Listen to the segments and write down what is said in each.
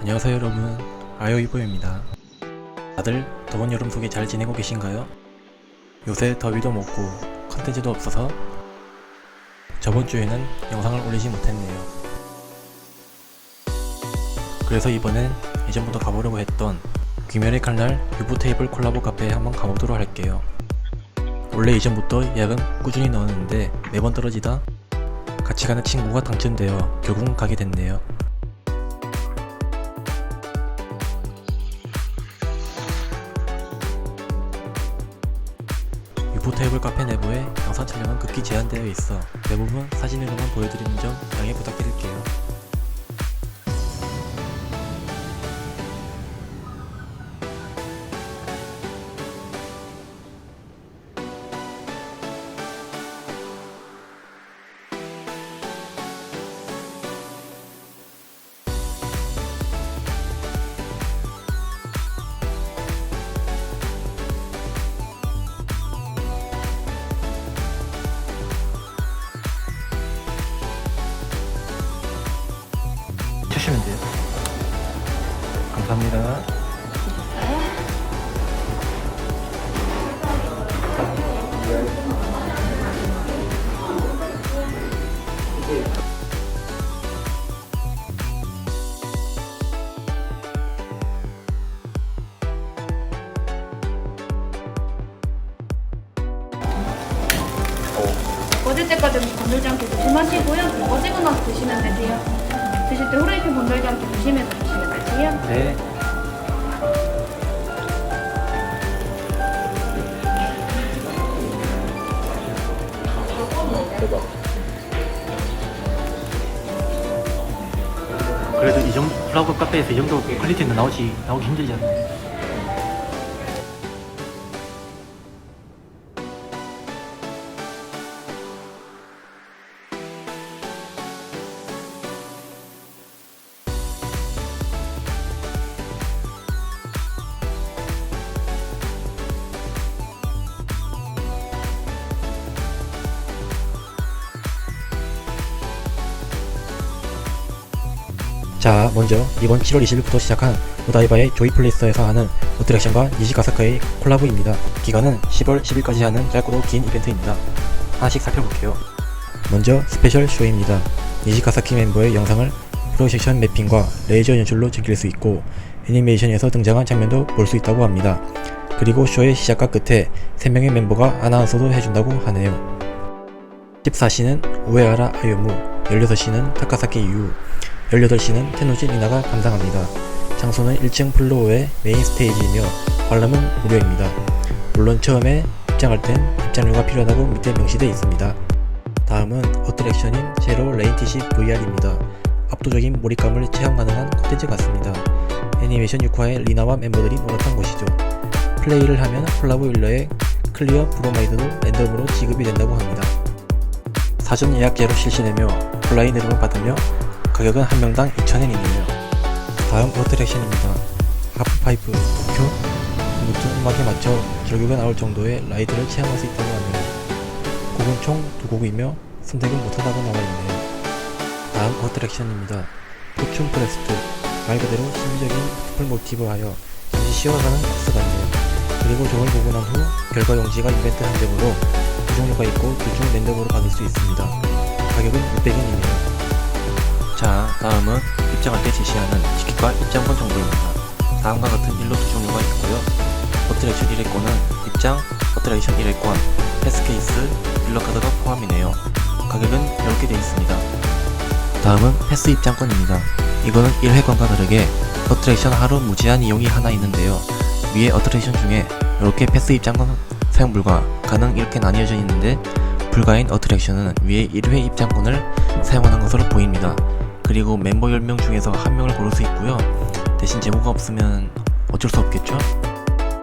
안녕하세요 여러분. 아요이보입니다. 다들 더운 여름 속에 잘 지내고 계신가요? 요새 더위도 먹고 컨텐츠도 없어서 저번 주에는 영상을 올리지 못했네요. 그래서 이번엔 예전부터 가보려고 했던 귀멸의 칼날 유부 테이블 콜라보 카페에 한번 가보도록 할게요. 원래 이전부터 예약은 꾸준히 넣었는데 매번 떨어지다 같이 가는 친구가 당첨되어 결국은 가게 됐네요 테이블 카페 내부에 영상 촬영은 극히 제한되어 있어 대부분 사진으로만 보여드리는 점 양해 부탁드릴게요. 꺼질 때까지 건들지 않게 조심하시고요. 꺼지고 나서 드시면 되세요. 드실 때 후라이팬 건들지 않게 조심해서 드시면 되세요. 네. 그래도 이 정도 플라워 카페에서 이 정도 퀄리티는 나오지 나오기 힘들지 않나? 자, 먼저 이번 7월 20일부터 시작한 오다이바의 조이플레이스에서 하는 어트랙션과 니지가사카의 콜라보입니다. 기간은 10월 10일까지 하는 짧고도 긴 이벤트입니다. 하나씩 살펴볼게요. 먼저 스페셜 쇼입니다. 니지가사키 멤버의 영상을 프로젝션 매핑과 레이저 연출로 즐길 수 있고 애니메이션에서 등장한 장면도 볼 수 있다고 합니다. 그리고 쇼의 시작과 끝에 3명의 멤버가 아나운서도 해준다고 하네요. 14시는 우에하라 아유무, 16시는 타카사키 유, 18시는 테노지 리나가 감당합니다. 장소는 1층 플로어의 메인 스테이지이며 관람은 무료입니다. 물론 처음에 입장할 땐 입장료가 필요하다고 밑에 명시되어 있습니다. 다음은 어트랙션인 제로 레인티시 VR입니다. 압도적인 몰입감을 체험 가능한 콘텐츠 같습니다. 애니메이션 6화의 리나와 멤버들이 노력한 곳이죠. 플레이를 하면 콜라보 일러의 클리어 브로마이드도 랜덤으로 지급이 된다고 합니다. 사전 예약제로 실시되며 온라인 이름을 받으며 가격은 한 명당 2,000엔이네요. 다음 어트랙션입니다. 하프파이프 도쿄 무튼 음악에 맞춰 절규가 나올 정도의 라이드를 체험할 수 있다고 하네요. 곡은 총 두 곡이며 선택은 못한다고 나와있네요. 다음 어트랙션입니다. 포춘 프레스트 말 그대로 신비적인 숲을 모티브하여 잠시 쉬어가는 코스 같네요. 그리고 저걸 보고 난 후 결과 용지가 이벤트 한 점으로 두 종류가 있고 둘중 랜덤으로 받을 수 있습니다. 가격은 600엔이네요. 자, 다음은 입장할 때 제시하는 티켓과 입장권 정보입니다. 다음과 같은 일로 두 종류가 있고요. 어트랙션 1회권은 입장, 어트랙션 1회권, 패스케이스, 일러카드가 포함이네요. 가격은 이렇게 되어 있습니다. 다음은 패스 입장권입니다. 이거는 1회권과 다르게 어트랙션 하루 무제한 이용이 하나 있는데요. 위에 어트랙션 중에 이렇게 패스 입장권 사용 불가, 가능 이렇게 나뉘어져 있는데 불가인 어트랙션은 위에 1회 입장권을 사용하는 것으로 보입니다. 그리고 멤버 10명 중에서 한 명을 고를 수 있고요. 대신 재고가 없으면 어쩔 수 없겠죠?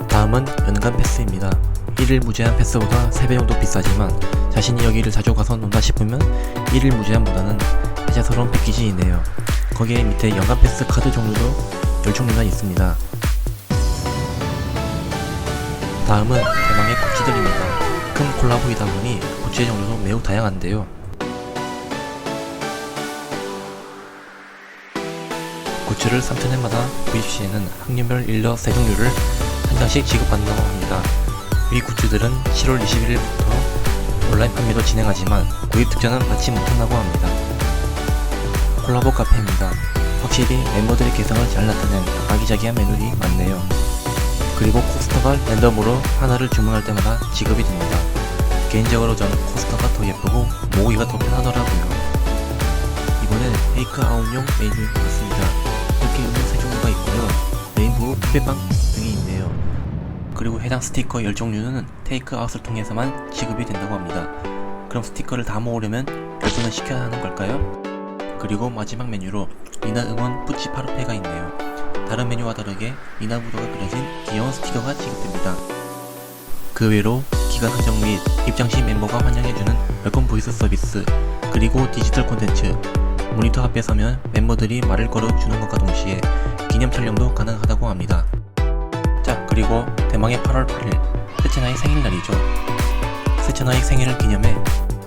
다음은 연간 패스입니다. 1일 무제한 패스보다 3배 정도 비싸지만 자신이 여기를 자주 가서 논다 싶으면 1일 무제한보다는 혜자스러운 패키지이네요. 거기에 밑에 연간 패스 카드 종류도 10종류나 있습니다. 다음은 대망의 굿즈들입니다. 큰 콜라보이다 보니 굿즈의 종류도 매우 다양한데요. 굿즈를 3,000엔마다 구입 시에는 학년별 일러 3종류를 한 장씩 지급받는다고 합니다. 이 굿즈들은 7월 21일부터 온라인 판매도 진행하지만 구입 특전은 받지 못한다고 합니다. 콜라보 카페입니다. 확실히 멤버들의 개성을 잘 나타낸 아기자기한 메뉴들이 많네요. 그리고 코스터가 랜덤으로 하나를 주문할 때마다 지급이 됩니다. 개인적으로 저는 코스터가 더 예쁘고 모으기가 더 편하더라고요. 이번엔 테이크 아웃용 메뉴인 것 같습니다. 레인보우 푸베빵 등이 있네요. 그리고 해당 스티커 10종류는 테이크 아웃을 통해서만 지급이 된다고 합니다. 그럼 스티커를 다 모으려면 별도는 시켜야 하는 걸까요? 그리고 마지막 메뉴로 미나 응원 뿌찌 파르페가 있네요. 다른 메뉴와 다르게 미나 부도가 그려진 귀여운 스티커가 지급됩니다. 그 외로 기간 한정 및 입장 시 멤버가 환영해주는 웰컴 보이스 서비스 그리고 디지털 콘텐츠 모니터 앞에 서면 멤버들이 말을 걸어주는 것과 동시에 기념 촬영도 가능하다고 합니다. 자 그리고 대망의 8월 8일 세체나의 생일날이죠. 세체나의 생일을 기념해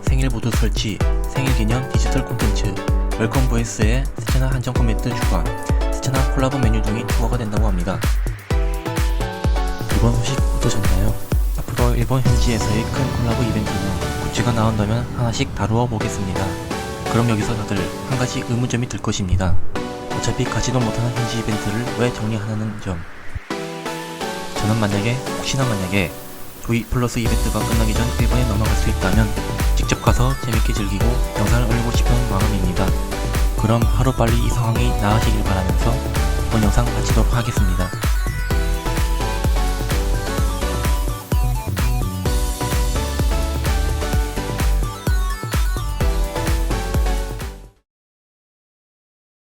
생일 보드 설치, 생일 기념 디지털 콘텐츠, 웰컴 보이스의 세체나 한정 코멘트 추가, 세체나 콜라보 메뉴 등이 추가가 된다고 합니다. 이번 소식 어떠셨나요? 앞으로 일본 현지에서의 큰 콜라보 이벤트는 굿즈가 나온다면 하나씩 다루어 보겠습니다. 그럼 여기서 다들 한 가지 의문점이 들 것입니다. 어차피 가지도 못하는 현지 이벤트를 왜 정리하는 점. 저는 만약에 혹시나 만약에 조이 플러스 이벤트가 끝나기 전 일본에 넘어갈 수 있다면 직접 가서 재밌게 즐기고 영상을 올리고 싶은 마음입니다. 그럼 하루빨리 이 상황이 나아지길 바라면서 이번 영상 마치도록 하겠습니다.